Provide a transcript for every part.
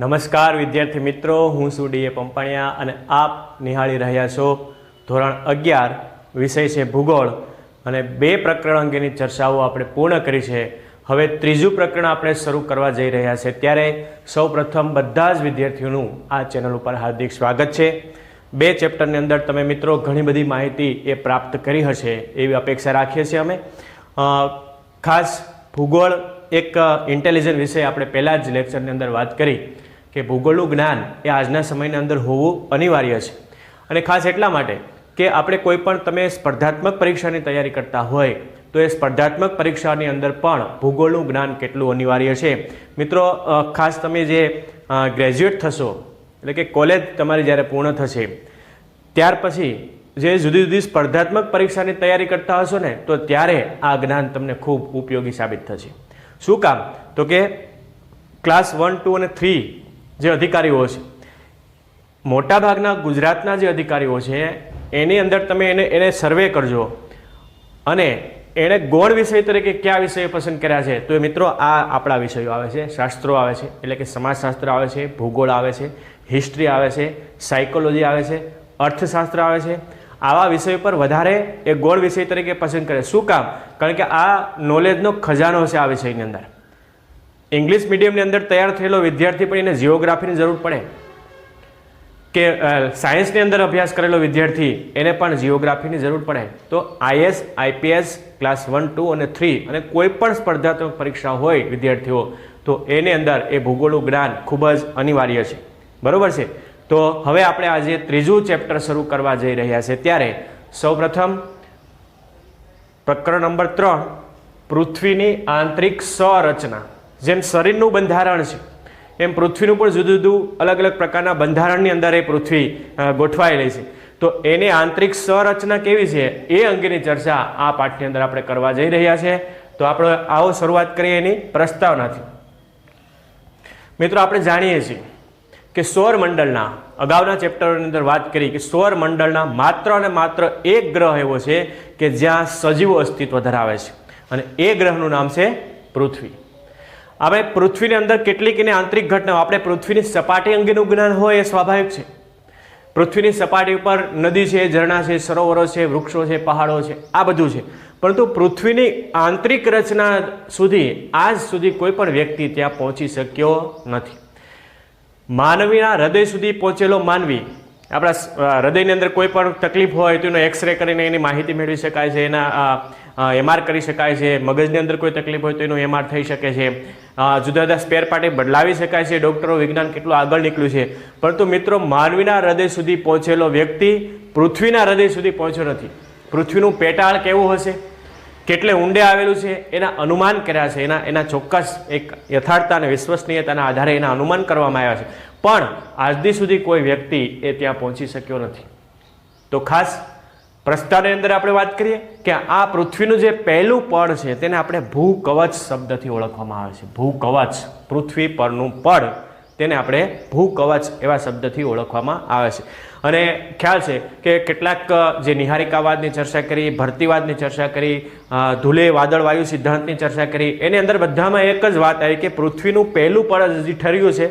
નમસ્કાર વિદ્યાર્થી મિત્રો, હું છું ડીએ પંપાણિયા અને આપ નિહાળી રહ્યા છો ધોરણ અગિયાર, વિષય છે ભૂગોળ. અને બે પ્રકરણ અંગેની ચર્ચાઓ આપણે પૂર્ણ કરી છે. હવે ત્રીજું પ્રકરણ આપણે શરૂ કરવા જઈ રહ્યા છે ત્યારે સૌ પ્રથમ બધા જ વિદ્યાર્થીઓનું આ ચેનલ ઉપર હાર્દિક સ્વાગત છે. બે ચેપ્ટરની અંદર તમે મિત્રો ઘણી બધી માહિતી એ પ્રાપ્ત કરી હશે એવી અપેક્ષા રાખીએ છીએ અમે. ખાસ ભૂગોળ એક ઇન્ટેલિજન્ટ વિષય આપણે પહેલાં જ લેક્ચરની અંદર વાત કરી. કે ભૂગોળનું જ્ઞાન એ આજના સમયની અંદર હોવું અનિવાર્ય છે. અને ખાસ એટલા માટે કે આપણે કોઈ પણ તમે સ્પર્ધાત્મક પરીક્ષાની તૈયારી કરતા હોય, તો એ સ્પર્ધાત્મક પરીક્ષાની અંદર પણ ભૂગોળનું જ્ઞાન કેટલું અનિવાર્ય છે. મિત્રો ખાસ તમે જે ગ્રેજ્યુએટ થશો, એટલે કે કોલેજ તમારી જ્યારે પૂર્ણ થશે, ત્યાર પછી જે જુદી જુદી સ્પર્ધાત્મક પરીક્ષાની તૈયારી કરતા હશો ને, તો ત્યારે આ જ્ઞાન તમને ખૂબ ઉપયોગી સાબિત થશે. શું કામ? તો કે ક્લાસ વન, ટુ અને થ્રી જે અધિકારીઓ છે. મોટાભાગના ગુજરાતના જે અધિકારીઓ છે, એની અંદર તમે એને એને સર્વે કરજો. અને એણે ગૌણ વિષય તરીકે કયા વિષયો પસંદ કર્યા છે, તો એ મિત્રો આ આપણા વિષયો આવે છે. શાસ્ત્રો આવે છે, એટલે કે સમાજશાસ્ત્ર આવે છે, ભૂગોળ આવે છે હિસ્ટ્રી આવે છે સાયકોલોજી આવે છે, અર્થશાસ્ત્ર આવે છે. આવા વિષયો પર વધારે એ ગોળ વિષય તરીકે પસંદ કરે. શું કામ? કારણ કે આ નોલેજનો ખજાનો છે આ વિષયની અંદર. ઇંગ્લિશ મીડિયમની અંદર તૈયાર થયેલો વિદ્યાર્થી પણ એને જીઓગ્રાફીની જરૂર પડે. કે સાયન્સની અંદર અભ્યાસ કરેલો વિદ્યાર્થી એને પણ જીઓગ્રાફીની જરૂર પડે. તો IAS, IPS, class one, two અને થ્રી અને કોઈ પણ સ્પર્ધાત્મક પરીક્ષા હોય વિદ્યાર્થીઓ, તો એની અંદર એ ભૂગોળનું જ્ઞાન ખૂબ જ અનિવાર્ય છે. બરોબર છે? તો હવે આપણે આજે ત્રીજું ચેપ્ટર શરૂ કરવા જઈ રહ્યા છે. ત્યારે સૌપ્રથમ પ્રકરણ નંબર ત્રણ, પૃથ્વીની આંતરિક સંરચના જેમ શરીરનું બંધારણ છે, એમ પૃથ્વીનું પણ જુદું જુદું અલગ અલગ પ્રકારના બંધારણની અંદર એ પૃથ્વી ગોઠવાયેલી છે. તો એની આંતરિક સંરચના કેવી છે, એ અંગેની ચર્ચા આ પાઠની અંદર આપણે કરવા જઈ રહ્યા છે. તો આપણે આવો શરૂઆત કરીએ એની પ્રસ્તાવનાથી. મિત્રો, આપણે જાણીએ છીએ કે સૌર મંડળના અગાઉના ચેપ્ટરોની અંદર વાત કરી કે સૌર મંડળના માત્ર અને માત્ર એક ગ્રહ એવો છે કે જ્યાં સજીવો અસ્તિત્વ ધરાવે છે. અને એ ગ્રહનું નામ છે પૃથ્વી. આપણે પૃથ્વીની અંદર કેટલીક એની આંતરિક ઘટનાઓ. આપણે પૃથ્વીની સપાટી અંગેનું જ્ઞાન હોય એ સ્વાભાવિક છે. પૃથ્વીની સપાટી ઉપર નદી છે, ઝરણા છે, સરોવરો છે, વૃક્ષો છે, પહાડો છે, આ બધું છે. પરંતુ પૃથ્વીની આંતરિક રચના સુધી, આજ સુધી કોઈ પણ વ્યક્તિ ત્યાં પહોંચી શક્યો નથી. માનવીના હૃદય સુધી પહોંચેલો માનવી, આપણા હૃદયની અંદર કોઈ પણ તકલીફ હોય તો એનો એક્સરે કરીને એની માહિતી મેળવી શકાય છે, એના એમઆર કરી શકાય છે. મગજની અંદર કોઈ તકલીફ હોય તો એનું એમઆર થઈ શકે છે. જુદા જુદા સ્પેર પાર્ટી બદલાવી શકાય છે. ડૉક્ટરો વિજ્ઞાન કેટલું આગળ નીકળ્યું છે. પરંતુ મિત્રો, માનવીના હૃદય સુધી પહોંચેલો વ્યક્તિ પૃથ્વીના હૃદય સુધી પહોંચ્યો નથી. પૃથ્વીનું પેટાળ કેવું હશે? કેટલે ઊંડે આવેલું છે? એના અનુમાન કર્યા છે. એના એના ચોક્કસ એક યથાર્થતા અને વિશ્વસનીયતાના આધારે એના અનુમાન કરવામાં આવ્યા છે. પણ આજદી સુધી કોઈ વ્યક્તિ એ ત્યાં પહોંચી શક્યો નથી. તો ખાસ પ્રસ્તાવની અંદર આપણે વાત કરીએ કે આ પૃથ્વીનું જે પહેલું પડ છે તેને આપણે ભૂકવચ શબ્દથી ઓળખવામાં આવે છે. ભૂકવચ, પૃથ્વી પરનું પડ તેને આપણે ભૂકવચ એવા શબ્દથી ઓળખવામાં આવે છે. અને ખ્યાલ છે કે કેટલાક જે નિહારિકાવાદની ચર્ચા કરી, ભરતીવાદની ચર્ચા કરી ધૂલે, વાદળ, વાયુ સિદ્ધાંતની ચર્ચા કરી, એની અંદર બધામાં એક જ વાત આવી કે પૃથ્વીનું પહેલું પડ હજી ઠર્યું છે.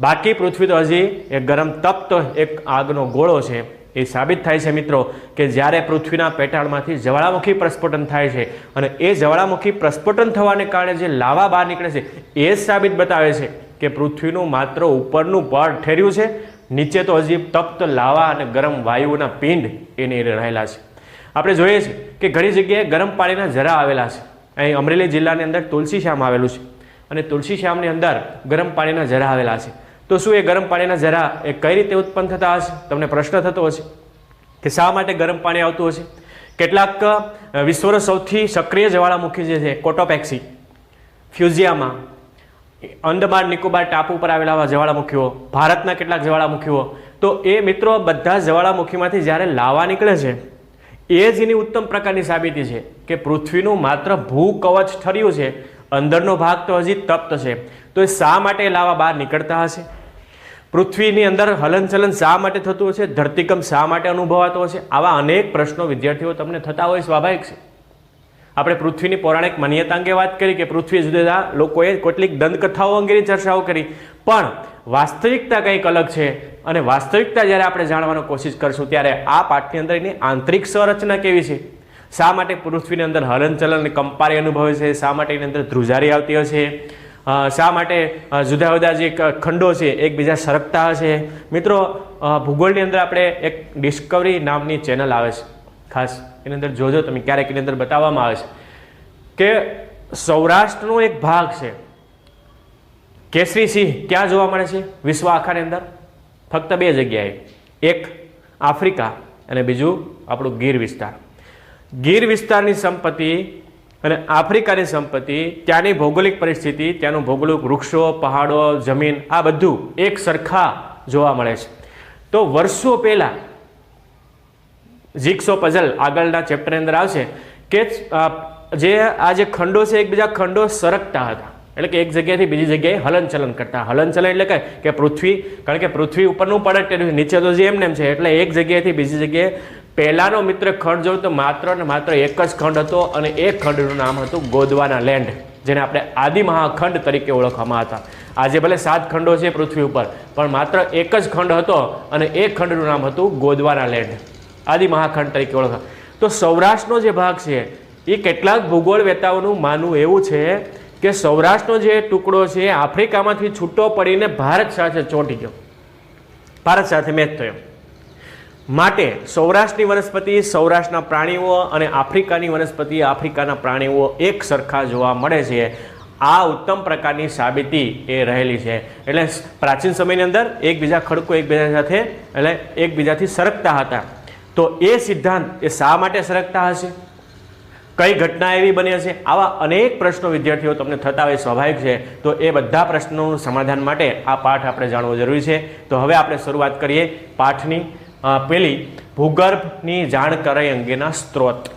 બાકી પૃથ્વી તો હજી એક ગરમ તપ્ત એક આગનો ગોળો છે. એ સાબિત થાય છે મિત્રો કે જ્યારે પૃથ્વીના પેટાળમાંથી જ્વાળામુખી પ્રસ્ફોટન થાય છે અને એ જ્વાળામુખી પ્રસ્ફોટન થવાને કારણે જે લાવા બહાર નીકળે છે, એ સાબિત બતાવે છે કે પૃથ્વીનું માત્ર ઉપરનું પડ ઠેર્યું છે, નીચે તો હજી તપ્ત લાવા અને ગરમ વાયુઓના પિંડ એને રહેલા છે. આપણે જોઈએ છીએ કે ઘણી જગ્યાએ ગરમ પાણીના જરા આવેલા છે. અહીં અમરેલી જિલ્લાની અંદર તુલસી શ્યામ આવેલું છે અને તુલસી શ્યામની અંદર ગરમ પાણીના જરા આવેલા છે. તો શું એ ગરમ પાણીના જરા એ કઈ રીતે ઉત્પન્ન થતા હશે? તમને પ્રશ્ન થતો હશે કે શા માટે ગરમ પાણી આવતું હશે? કેટલાક વિશ્વનો સૌથી સક્રિય જ્વાળામુખી જે છે કોટોપેક્સી ફ્યુઝિયામાં અંદમાન નિકોબાર ટાપુ પર આવેલા આવા જ્વાળામુખીઓ, ભારતના કેટલાક જ્વાળામુખીઓ, તો એ મિત્રો બધા જ્વાળામુખીમાંથી જ્યારે લાવા નીકળે છે, એ જ એની ઉત્તમ પ્રકારની સાબિતી છે કે પૃથ્વીનું માત્ર ભૂ કવચ ઠર્યું છે, અંદરનો ભાગ તો હજી તપ્ત છે. તો એ શા માટે લાવા બહાર નીકળતા હશે? પૃથ્વીની અંદર હલનચલન શા માટે થતું હશે ધરતીકંપ શા માટે અનુભવાતો હશે આવા અનેક પ્રશ્નો વિદ્યાર્થીઓ તમને થતા હોય સ્વાભાવિક છે. આપણે પૃથ્વીની પૌરાણિક માન્યતા અંગે વાત કરી કે પૃથ્વી જુદા જુદા લોકોએ કેટલીક દંતકથાઓ અંગેની ચર્ચાઓ કરી. પણ વાસ્તવિકતા કંઈક અલગ છે અને વાસ્તવિકતા જ્યારે આપણે જાણવાનો કોશિશ કરશું ત્યારે આ પાઠની અંદર એની આંતરિક સંરચના કેવી છે? શા માટે પૃથ્વીની અંદર હલનચલન કંપારી અનુભવે છે? શા માટે એની અંદર ધ્રુજારી આવતી હશે શા માટે જુદા જુદા જે ખંડો છે, એકબીજા સરકતા હશે? મિત્રો ભૂગોળની અંદર આપણે એક ડિસ્કવરી નામની ચેનલ આવે છે. ખાસ એની અંદર જોજો તમે ક્યારેક એની અંદર બતાવવામાં આવે છે કે સૌરાષ્ટ્રનો એક ભાગ છે. કેસરી સિંહ ક્યાં જોવા મળે છે? વિશ્વ આખાની અંદર? ફક્ત બે જગ્યાએ. એક આફ્રિકા અને બીજું આપણું ગીર વિસ્તાર. ગીર વિસ્તારની સંપત્તિ અને આફ્રિકાની સંપત્તિ, ત્યાંની ભૌગોલિક પરિસ્થિતિ, ત્યાંનું ભૌગોલિક વૃક્ષો, પહાડો, જમીન, આ બધું એક સરખા જોવા મળે છે. તો વર્ષો પહેલાં જીક્સો પઝલ આગળના ચેપ્ટરની અંદર આવશે કે જે આ જે ખંડો છે, એકબીજા ખંડો સરકતા હતા. એટલે કે એક જગ્યાએથી બીજી જગ્યાએ હલનચલન કરતા. હલનચલન એટલે કે પૃથ્વી, કારણ કે પૃથ્વી ઉપરનું પડત નીચે તો જે એમને એમ છે, એટલે એક જગ્યાએથી બીજી જગ્યાએ પહેલાનો મિત્ર ખંડ જોયું તો માત્ર ને માત્ર એક જ ખંડ હતો અને એ ખંડનું નામ હતું ગોદવાના લેન્ડ, જેને આપણે આદિ મહાખંડ તરીકે ઓળખવામાં હતા. આજે ભલે સાત ખંડો છે પૃથ્વી ઉપર, પણ માત્ર એક જ ખંડ હતો અને એ ખંડનું નામ હતું ગોદવાના લેન્ડ. આદિ મહાખંડ તરીકે ઓળખા તો સૌરાષ્ટ્રનો જે ભાગ છે, એ કેટલાક ભૂગોળ વેતાઓનું માનવું એવું છે કે સૌરાષ્ટ્રનો જે ટુકડો છે આફ્રિકામાંથી છૂટો પડીને ભારત સાથે ચોંટી ગયો. ભારત સાથે મેચ થયો. માટે સૌરાષ્ટ્રની વનસ્પતિ, સૌરાષ્ટ્રના પ્રાણીઓ અને આફ્રિકાની વનસ્પતિ, આફ્રિકાના પ્રાણીઓ એક સરખા જોવા મળે છે. આ ઉત્તમ પ્રકારની સાબિતી એ રહેલી છે. એટલે પ્રાચીન સમયની અંદર એકબીજા ખડકો એકબીજા સાથે, એટલે એકબીજાથી સરકતા હતા. તો એ સિદ્ધાંત એ શા માટે સરકતા હશે? કઈ ઘટના એવી બની હશે? આવા અનેક પ્રશ્નો વિદ્યાર્થીઓ તમને થતા હોય સ્વાભાવિક છે. તો એ બધા પ્રશ્નોનું સમાધાન માટે આ પાઠ આપણે જાણવો જરૂરી છે. તો હવે આપણે શરૂઆત કરીએ પાઠની. પેલી ભૂગર્ભની જાણકારી અંગેના સ્ત્રોત.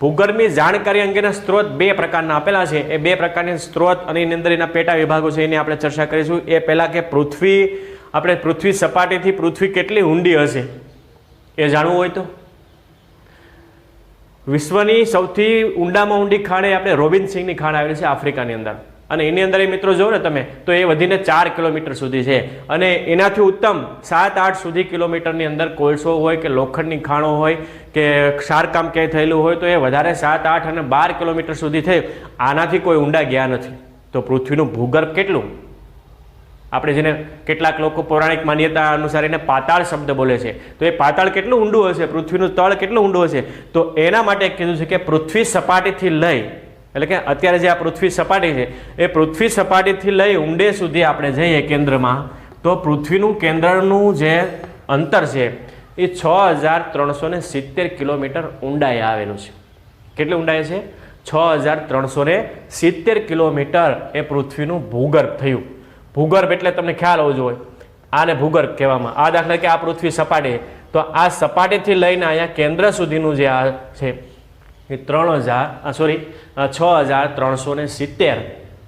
ભૂગર્ભની જાણકારી અંગેના સ્ત્રોત બે પ્રકારના આપેલા છે. એ બે પ્રકારની સ્ત્રોત અને એની અંદર એના પેટા વિભાગો છે એની આપણે ચર્ચા કરીશું. એ પહેલાં કે પૃથ્વી, આપણે પૃથ્વી સપાટીથી પૃથ્વી કેટલી ઊંડી હશે? એ જાણવું હોય તો? વિશ્વની સૌથી ઊંડામાં ઊંડી ખાણે આપણે રોબિન સિંહની ખાણ આવેલી છે આફ્રિકાની અંદર. અને એની અંદર એ મિત્રો જો ને તમે, તો એ વધીને ચાર કિલોમીટર સુધી છે. અને એનાથી ઉત્તમ સાત આઠ સુધી કિલોમીટરની અંદર કોલસો હોય કે લોખંડની ખાણો હોય કે ક્ષારકામ ક્યાંય થયેલું હોય તો એ વધારે સાત આઠ અને બાર કિલોમીટર સુધી થયું. આનાથી કોઈ ઊંડા ગયા નથી. તો પૃથ્વીનું ભૂગર્ભ કેટલું? આપણે જેને કેટલાક લોકો પૌરાણિક માન્યતા અનુસાર એને પાતાળ શબ્દ બોલે છે. તો એ પાતાળ કેટલું ઊંડું હશે? પૃથ્વીનું તળ કેટલું ઊંડું હશે? તો એના માટે કીધું છે કે પૃથ્વી સપાટીથી લઈ એટલે કે અત્યારે જે આ પૃથ્વી સપાટી છે, એ પૃથ્વી સપાટીથી લઈ ઊંડે સુધી આપણે જઈએ કેન્દ્રમાં, તો પૃથ્વીનું કેન્દ્રનું જે અંતર છે, એ છ હજાર ત્રણસો ને સિત્તેર કિલોમીટર ઊંડાએ આવેલું છે. કેટલી ઊંડાઈ છે? છ હજાર ત્રણસો ને સિત્તેર કિલોમીટર એ પૃથ્વીનું ભૂગર્ભ થયું. ભૂગર્ભ એટલે તમને ખ્યાલ હોવો જોઈએ. આને ભૂગર્ભ કહેવામાં. આ દાખલા કે આ પૃથ્વી સપાટી તો આ સપાટીથી લઈને અહીંયા કેન્દ્ર સુધીનું જે આ છે એ ત્રણ હજાર સોરી છ હજાર ત્રણસો ને સિત્તેર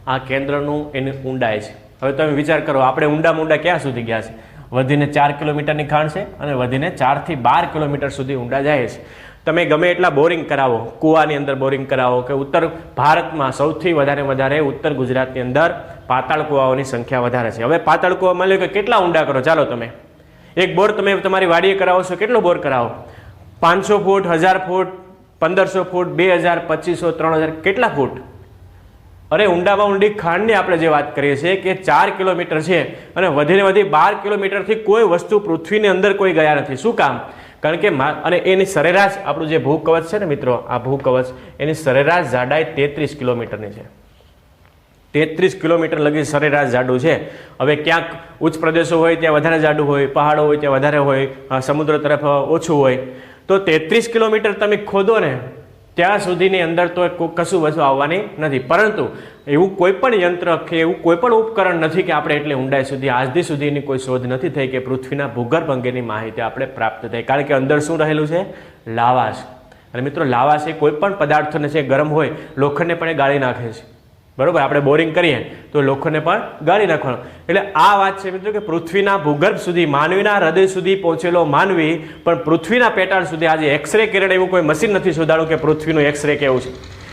આ કેન્દ્રનું એની ઊંડાઈ છે. હવે તમે વિચાર કરો, આપણે ઊંડામાં ઊંડા ક્યાં સુધી ગયા છે? વધીને ચાર કિલોમીટરની ખાણ છે અને વધીને ચારથી બાર કિલોમીટર સુધી ઊંડા જાય છે. તમે ગમે એટલા બોરિંગ કરાવો, કૂવાની અંદર બોરિંગ કરાવો કે ઉત્તર ભારતમાં સૌથી વધારે વધારે ઉત્તર ગુજરાતની અંદર પાતાળ કૂવાઓની સંખ્યા વધારે છે. હવે પાતાળ કૂવા માની કે કેટલા ઊંડા કરો? ચાલો તમે. એક બોર તમે તમારી વાડીએ કરાવો છો, કેટલો બોર કરાવો? પાંચસો ફૂટ, હજાર ફૂટ પંદરસો ફૂટ, બે હજાર, પચીસો, ત્રણ હજાર કેટલા ફૂટ? અરે, ઊંડામાં ઊંડી ખાંડની આપણે જે વાત કરીએ છીએ કે ચાર કિલોમીટર છે અને વધીને વધી બાર કિલોમીટરથી કોઈ વસ્તુ પૃથ્વીની અંદર કોઈ ગયા નથી. શું કામ? કારણ કે મા- અને એની સરેરાશ આપણું જે ભૂકવચ છે ને મિત્રો, આ ભૂકવચ, એની સરેરાશ જાડાઈ તેત્રીસ કિલોમીટરની છે. તેત્રીસ કિલોમીટર લગી સરેરાશ જાડું છે. હવે ક્યાંક ઉચ્ચ પ્રદેશો હોય, ત્યાં વધારે જાડું હોય, પહાડો હોય, ત્યાં વધારે હોય સમુદ્ર તરફ ઓછું હોય. તો તેત્રીસ કિલોમીટર તમે ખોદો ને, ત્યાં સુધીની અંદર તો કશું વસ્તુ આવવાની નથી. પરંતુ એવું કોઈ પણ યંત્ર કે એવું કોઈ પણ ઉપકરણ નથી કે આપણે એટલે ઊંડાઈ સુધી, આજથી સુધીની કોઈ શોધ નથી થઈ કે પૃથ્વીના ભૂગર્ભ અંગેની માહિતી આપણે પ્રાપ્ત થઈ કારણ કે અંદર શું રહેલું છે? લાવાશ. અને મિત્રો, લાવાશ એ કોઈ પણ પદાર્થને છે ગરમ હોય, લોખંડને પણ એ ગાળી નાખે છે. બરોબર, આપણે બોરિંગ કરીએ, તો લોકોને પણ ગાળી નાખવાનું. એટલે આ વાત છે મિત્રો કે પૃથ્વીના ભૂગર્ભ સુધી, માનવીના હૃદય સુધી પહોંચેલો માનવી, પણ પૃથ્વીના પેટાળ સુધી આજે એક્સરે કિરણ એવું કોઈ મશીન નથી શોધાડું કે પૃથ્વીનું એક્સરે કેવું છે.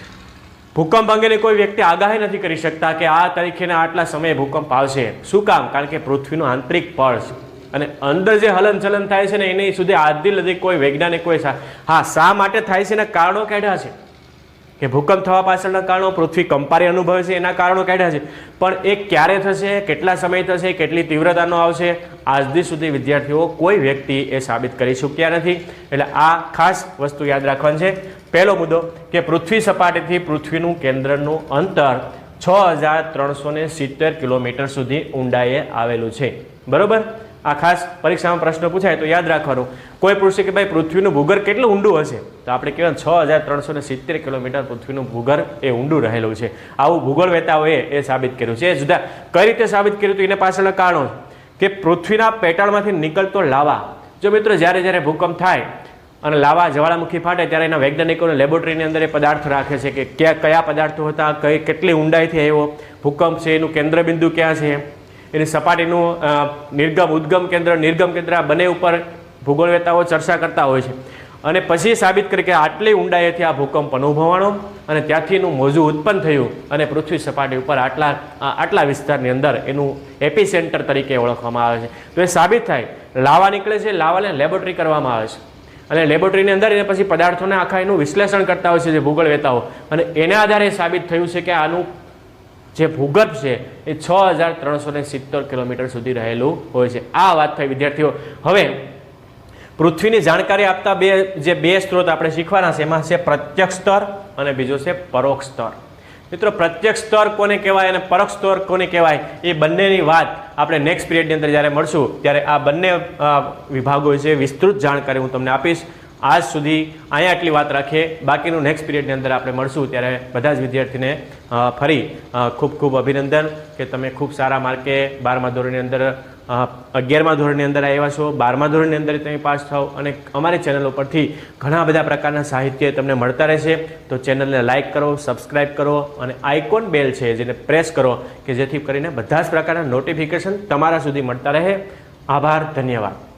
ભૂકંપ અંગેની કોઈ વ્યક્તિ આગાહી નથી કરી શકતા કે આ તારીખેના આટલા સમયે ભૂકંપ આવશે. શું કામ? કારણ કે પૃથ્વીનું આંતરિક પળ છે. અને અંદર જે હલનચલન થાય છે ને, એની સુધી આજથી લગી કોઈ વૈજ્ઞાનિક કોઈ હા, શા માટે થાય છે એના કારણો કાઢ્યા છે? કે ભૂકંપ થવા પાછળના કારણો પૃથ્વી કંપારી અનુભવે છે, એના કારણો કાઢ્યા છે. પણ એ ક્યારે થશે, કેટલા સમય થશે, કેટલી તીવ્રતાનો આવશે આજથી સુધી વિદ્યાર્થીઓ કોઈ વ્યક્તિ એ સાબિત કરી શક્યા નથી. એટલે આ ખાસ વસ્તુ યાદ રાખવાની છે. પહેલો મુદ્દો કે પૃથ્વી સપાટીથી પૃથ્વીનું કેન્દ્રનું અંતર છ હજાર ત્રણસો સિત્તેર કિલોમીટર સુધી ઊંડાઈએ આવેલું છે. બરોબર? આ ખાસ પરીક્ષામાં પ્રશ્ન પૂછાય તો યાદ રાખવાનું. કોઈ પૂછશે કે ભાઈ, પૃથ્વીનું ભૂગર્ભ કેટલું ઊંડું હશે? તો આપણે કહેવાય છ હજાર ત્રણસો ને સિત્તેર કિલોમીટર પૃથ્વીનું ભૂગર્ભ એ ઊંડું રહેલું છે. આવું ભૂગોળ વેતાઓએ એ સાબિત કર્યું છે. એ જુદા કઈ રીતે સાબિત કર્યું તો એને પાછળના કારણો કે પૃથ્વીના પેટાળમાંથી નીકળતો લાવા. જો મિત્રો, જ્યારે જ્યારે ભૂકંપ થાય અને લાવા જ્વાળામુખી ફાટે, ત્યારે એના વૈજ્ઞાનિકોને લેબોરેટરીની અંદર એ પદાર્થ રાખે છે કે ક્યાં કયા પદાર્થો હતા, કઈ કેટલી ઊંડાઈથી આવ્યો, ભૂકંપ છે, એનું કેન્દ્રબિંદુ ક્યાં છે? એની સપાટીનું નિર્ગમ, ઉદ્ગમ કેન્દ્ર, નિર્ગમ કેન્દ્ર, આ બંને ઉપર ભૂગોળવેતાઓ ચર્ચા કરતા હોય છે. અને પછી સાબિત કરી કે આટલી ઊંડાઈએથી આ ભૂકંપ અનુભવાણો અને ત્યાંથી એનું મોજું ઉત્પન્ન થયું અને પૃથ્વી સપાટી ઉપર આટલા આટલા વિસ્તારની અંદર એનું એપી સેન્ટર તરીકે ઓળખવામાં આવે છે. તો એ સાબિત થાય. લાવા નીકળે છે, લાવાને લેબોરેટરી કરવામાં આવે છે. અને લેબોરેટરીની અંદર એને પછી પદાર્થોને આખા એનું વિશ્લેષણ કરતા હોય છે જે ભૂગોળ વેતાઓ અને એના આધારે સાબિત થયું છે કે આનું જે ભૂગર્ભ છે, એ છ હજાર ત્રણસો ને સિત્તેર કિલોમીટર સુધી રહેલું હોય છે. આ વાત થઈ, વિદ્યાર્થીઓ. હવે, પૃથ્વીની જાણકારી આપતા બે, જે બે સ્ત્રોત આપણે શીખવાના છે, એમાં છે પ્રત્યક્ષ સ્તર અને બીજો છે પરોક્ષ સ્તર. મિત્રો, પ્રત્યક્ષ સ્તર કોને કહેવાય અને પરોક્ષ સ્તર કોને કહેવાય, એ બંનેની વાત આપણે નેક્સ્ટ પિરિયડની અંદર જ્યારે મળશું, ત્યારે આ બંને વિભાગો વિશે વિસ્તૃત જાણકારી હું તમને આપીશ. આજ સુધી અહીંયા આટલી વાત રાખીએ. બાકીનું નેક્સ્ટ પિરિયડની અંદર આપણે મળશું. ત્યારે બધા જ વિદ્યાર્થીને ફરી ખૂબ ખૂબ અભિનંદન કે તમે ખૂબ સારા માર્કે બારમા ધોરણની અંદર અગિયારમા ધોરણની અંદર આવ્યા છો. બારમા ધોરણની અંદર તમે પાસ થાવ અને અમારી ચેનલ ઉપરથી ઘણા બધા પ્રકારના સાહિત્ય તમને મળતા રહેશે. તો ચેનલને લાઇક કરો, સબસ્ક્રાઇબ કરો અને આઇકોન બેલ છે જેને પ્રેસ કરો કે જેથી કરીને બધા જ પ્રકારના નોટિફિકેશન તમારા સુધી મળતા રહે. આભાર, ધન્યવાદ.